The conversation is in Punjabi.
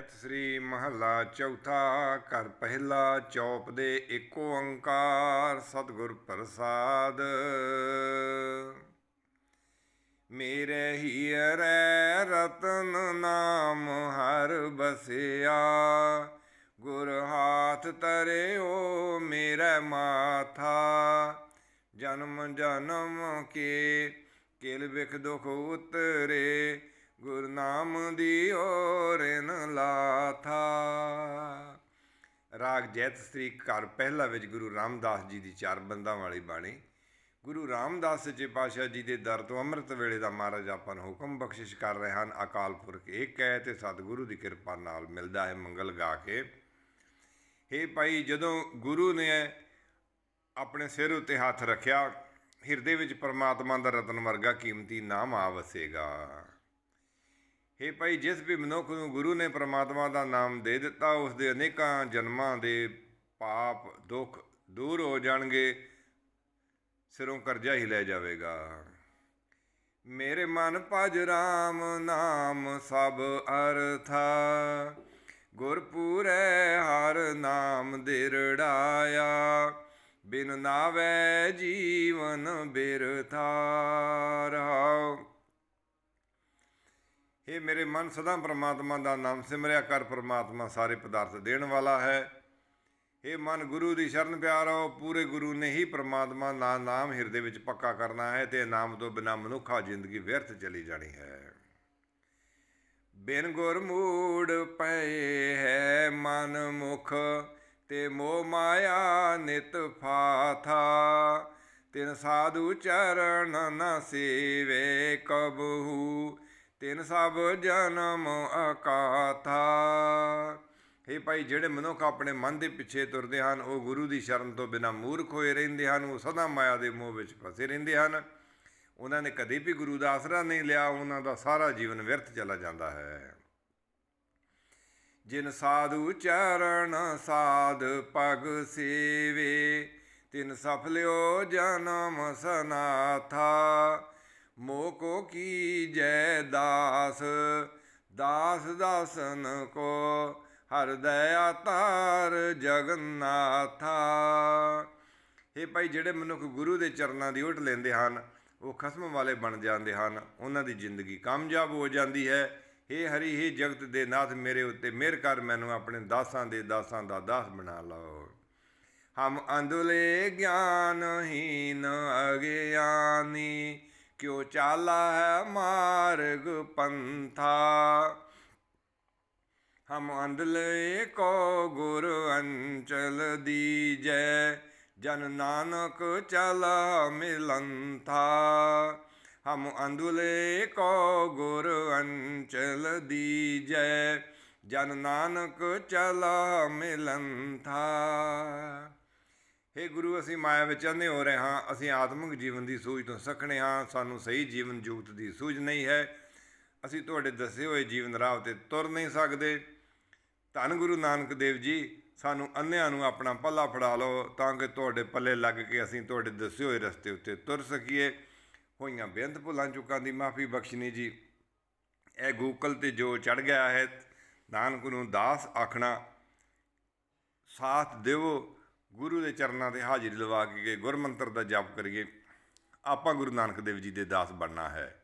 ਜੈਤ ਸ੍ਰੀ ਮਹੱਲਾ ਚੌਥਾ, ਘਰ ਪਹਿਲਾ ਚੌਪ ਦੇ ਏਕ ਓੰਕਾਰ ਸਤਿਗੁਰ ਪ੍ਰਸਾਦ। ਮੇਰੇ ਹੀਰੇ ਰਤਨ ਨਾਮ ਹਰ ਬਸਿਆ, ਗੁਰ ਹਾਥ ਤਰਿਓ ਮੇਰਾ ਮਾਥਾ। ਜਨਮ ਜਨਮ ਕੇ ਕਿਲ ਵਿਖ ਦੁਖ ਉਤਰੇ, ਗੁਰ ਨਾਮ ਦੀ ਓ ਜੈਤ ਸ੍ਰੀ ਘਰ ਪਹਿਲਾ ਵਿੱਚ ਗੁਰੂ ਰਾਮਦਾਸ ਜੀ ਦੀ ਚਾਰ ਬੰਦਾਂ ਵਾਲੀ ਬਾਣੀ। ਗੁਰੂ ਰਾਮਦਾਸ ਸੱਚੇ ਪਾਤਸ਼ਾਹ ਜੀ ਦੇ ਦਰ ਤੋਂ ਅੰਮ੍ਰਿਤ ਵੇਲੇ ਦਾ ਮਹਾਰਾਜ ਆਪਾਂ ਨੂੰ ਹੁਕਮ ਬਖਸ਼ਿਸ਼ ਕਰ ਰਹੇ ਹਨ। ਅਕਾਲ ਪੁਰਖ ਇੱਕ ਹੈ ਤੇ ਸਤਿਗੁਰੂ ਦੀ ਕਿਰਪਾ ਨਾਲ ਮਿਲਦਾ ਹੈ ਮੰਗਲ ਗਾ ਕੇ। ਹੇ ਭਾਈ, ਜਦੋਂ ਗੁਰੂ ਨੇ ਆਪਣੇ ਸਿਰ ਉੱਤੇ ਹੱਥ ਰੱਖਿਆ, ਹਿਰਦੇ ਵਿੱਚ ਪਰਮਾਤਮਾ ਦਾ ਰਤਨ ਵਰਗਾ ਕੀਮਤੀ ਨਾਮ ਆ ਵਸੇਗਾ। ਹੇ ਭਾਈ, ਜਿਸ ਵੀ ਮਨੁੱਖ ਨੂੰ ਗੁਰੂ ਨੇ ਪਰਮਾਤਮਾ ਦਾ ਨਾਮ ਦੇ ਦਿੱਤਾ, ਉਸ ਦੇ ਅਨੇਕਾਂ ਜਨਮਾਂ ਦੇ ਪਾਪ ਦੁੱਖ ਦੂਰ ਹੋ ਜਾਣਗੇ, ਸਿਰੋਂ ਕਰਜ਼ਾ ਹੀ ਲੈ ਜਾਵੇਗਾ। ਮੇਰੇ ਮਨ ਭਜ ਰਾਮ ਨਾਮ ਸਭ ਅਰਥਾ ਗੁਰਪੂਰੈ ਹਰ ਨਾਮ ਦਿਰੜਾਇਆ, ਬਿਨ ਨਾਵੇ ਜੀਵਨ ਬਿਰਥਾ ਰਹਾਉ ਇਹ ਮੇਰੇ ਮਨ ਸਦਾ ਪ੍ਰਮਾਤਮਾ ਦਾ ਨਾਮ ਸਿਮਰਿਆ ਕਰ ਪ੍ਰਮਾਤਮਾ ਸਾਰੇ ਪਦਾਰਥ ਦੇਣ ਵਾਲਾ ਹੈ। ਇਹ ਮਨ ਗੁਰੂ ਦੀ ਸ਼ਰਨ ਪਿਆਰੋ ਪੂਰੇ ਗੁਰੂ ਨੇ ਹੀ ਪ੍ਰਮਾਤਮਾ ਦਾ ਨਾਮ ਹਿਰਦੇ ਵਿੱਚ ਪੱਕਾ ਕਰਨਾ ਹੈ ਤੇ ਨਾਮ ਤੋਂ ਬਿਨਾ ਮਨੁੱਖਾ ਜ਼ਿੰਦਗੀ ਵਿਅਰਥ ਚਲੀ ਜਾਣੀ ਹੈ। ਬਿਨ ਗੁਰ ਮੂੜ ਪਏ ਹੈ ਮਨ ਮੁਖ, ਤੇ ਮੋਹ ਮਾਇਆ ਨਿਤ ਫਾਥਾ। ਤਿਨ ਸਾਧੂ ਚਰਨ ਨ ਸੇਵੇ ਕਬਹੂ ਤਿਨ ਸਭ ਜਨਮ ਅਕਾਥਾ। ਇਹ ਭਾਈ, ਜਿਹੜੇ ਮਨੁੱਖ ਆਪਣੇ ਮਨ ਦੇ ਪਿੱਛੇ ਤੁਰਦੇ ਹਨ, ਉਹ ਗੁਰੂ ਦੀ ਸ਼ਰਨ ਤੋਂ ਬਿਨਾ ਮੂਰਖ ਹੋਏ ਰਹਿੰਦੇ ਹਨ, ਉਹ ਸਦਾ ਮਾਇਆ ਦੇ ਮੋਹ ਵਿੱਚ ਫਸੇ ਰਹਿੰਦੇ ਹਨ। ਉਹਨਾਂ ਨੇ ਕਦੇ ਵੀ ਗੁਰੂ ਦਾ ਆਸਰਾ ਨਹੀਂ ਲਿਆ, ਉਹਨਾਂ ਦਾ ਸਾਰਾ ਜੀਵਨ ਵਿਅਰਥ ਚਲਾ ਜਾਂਦਾ ਹੈ। ਜਿਨ ਸਾਧੂ ਚਰਨ ਸਾਧ ਪਗ ਸੇਵੇ, ਤਿਨ ਸਫਲਿਓ ਜਨਮ ਸਨਾਥਾ। ਮੋਹ ਕੋ ਕੀ ਜੈ ਦਾਸ? ਦਾਸ ਦਾਸਨ ਕੋ ਹਰ ਦਇਆ ਤਾਰ ਜਗਨਨਾਥਾ। ਇਹ ਭਾਈ, ਜਿਹੜੇ ਮਨੁੱਖ ਗੁਰੂ ਦੇ ਚਰਨਾਂ ਦੀ ਓਟ ਲੈਂਦੇ ਹਨ, ਉਹ ਖਸਮ ਵਾਲੇ ਬਣ ਜਾਂਦੇ ਹਨ। ਉਹਨਾਂ ਦੀ ਜ਼ਿੰਦਗੀ ਕਾਮਯਾਬ ਹੋ ਜਾਂਦੀ ਹੈ। हे ਹਰੀ हे ਜਗਤ ਦੇ ਨਾਥ, ਮੇਰੇ ਉੱਤੇ ਮਿਹਰ ਕਰ, ਮੈਨੂੰ ਆਪਣੇ ਦਾਸਾਂ ਦੇ ਦਾਸਾਂ ਦਾ ਦਾਸ ਬਣਾ ਲਓ। ਹਮ ਅੰਦੁਲੇ ਗਿਆਨਹੀਨ ਅਗਿਆਨੀ ਕਿਉ ਚਾਲਾ ਹੈ ਮਾਰਗ ਪੰਥਾ? ਹਮ ਅੰਧਲੇ ਕੋ ਗੁਰ ਅੰਚਲ ਦੀਜੈ, ਜਨ ਨਾਨਕ ਚਲਾ ਮਿਲੰਥਾ। ਹਮ ਅੰਧਲੇ ਕੋ ਗੁਰ ਅੰਚਲ ਦੀਜੈ, ਜਨ ਨਾਨਕ ਚਲਾ ਮਿਲੰਥਾ। ਹੇ ਗੁਰੂ, ਅਸੀਂ ਮਾਇਆ ਵਿੱਚ ਅੰਨੇ ਹੋ ਰਹੇ ਹਾਂ। ਅਸੀਂ ਆਤਮਿਕ ਜੀਵਨ ਦੀ ਸੂਝ ਤੋਂ ਸਖਣੇ ਹਾਂ। ਸਾਨੂੰ ਸਹੀ ਜੀਵਨ ਜੂਤ ਦੀ ਸੂਝ ਨਹੀਂ ਹੈ। ਅਸੀਂ ਤੁਹਾਡੇ ਦੱਸੇ ਹੋਏ ਜੀਵਨ ਰਾਹ ਤੇ ਤੁਰ ਨਹੀਂ ਸਕਦੇ। ਧੰਨ ਗੁਰੂ ਨਾਨਕ ਦੇਵ ਜੀ, ਸਾਨੂੰ ਅੰਨਿਆਂ ਨੂੰ ਆਪਣਾ ਪੱਲਾ ਫੜਾ ਲਓ ਤਾਂ ਕਿ ਤੁਹਾਡੇ ਪੱਲੇ ਲੱਗ ਕੇ ਅਸੀਂ ਤੁਹਾਡੇ ਦੱਸੇ ਹੋਏ ਰਸਤੇ ਉੱਤੇ ਤੁਰ ਸਕੀਏ। ਹੋਈਆਂ ਬੇਅੰਤ ਭੁੱਲਾਂ ਚੁੱਕਾਂ ਦੀ ਮਾਫੀ ਬਖਸ਼ਣੀ ਜੀ। ਇਹ ਗੂਗਲ ਤੇ ਜੋ ਚੜ ਗਿਆ ਹੈ, ਨਾਨਕ ਨੂੰ ਦਾਸ ਆਖਣਾ, ਸਾਥ ਦੇਵੋ। ਗੁਰੂ ਦੇ ਚਰਨਾਂ ਤੇ ਹਾਜ਼ਰੀ ਲਵਾ ਕੇ ਗੁਰਮੰਤਰ ਦਾ ਜਪ ਕਰੀਏ। ਆਪਾਂ ਗੁਰੂ ਨਾਨਕ ਦੇਵ ਜੀ ਦੇ ਦਾਸ ਬਣਨਾ ਹੈ।